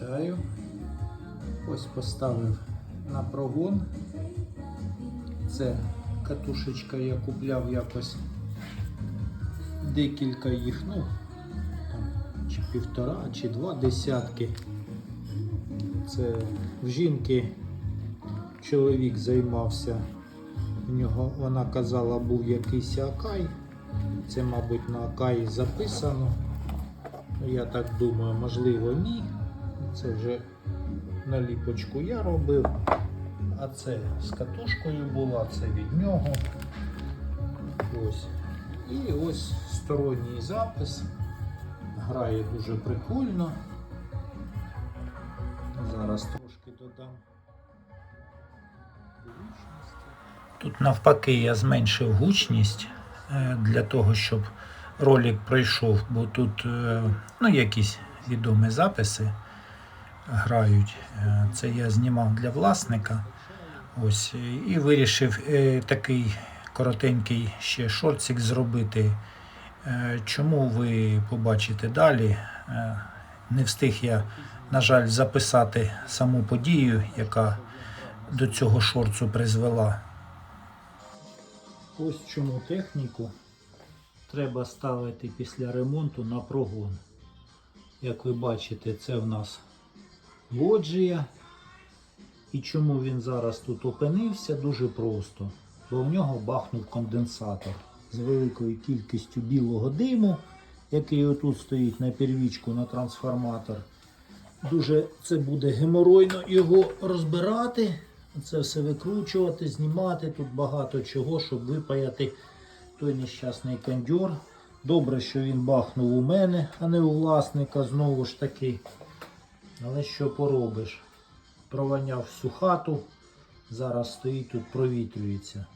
Вітаю. Ось поставив на прогон. Це катушечка я купляв якось декілька їх, ну, там, чи півтора, чи два десятки. Це в жінки чоловік займався. В нього, вона казала, був якийсь акай. Це, мабуть, на акаї записано. Ну, Я так думаю, можливо, ні. Це вже наліпочку я робив. А це з катушкою була, це від нього. Ось. І ось сторонній запис. Грає дуже прикольно. Зараз трошки додам. Тут навпаки я зменшив гучність е, для того, щоб ролик пройшов, бо тут е, ну, якісь відомі записи грають. Е, Це я знімав для власника. Ось, е, і вирішив е, такий коротенький ще шортик зробити. Чому ви побачите далі? Не встиг я, на жаль, записати саму подію, яка до цього шорцу призвела. Ось чому техніку треба ставити після ремонту на прогон. Як ви бачите, це в нас лоджія. І чому він зараз тут опинився? Дуже просто. Бо в нього бахнув конденсатор з великою кількістю білого диму, який отут стоїть на первічку на трансформатор. Дуже це буде геморойно його розбирати, це все викручувати, знімати. Тут багато чого, щоб випаяти той нещасний кондьор. Добре, що він бахнув у мене, а не у власника знову ж таки. Але що поробиш? Прованяв всю хату, зараз стоїть тут, провітрюється.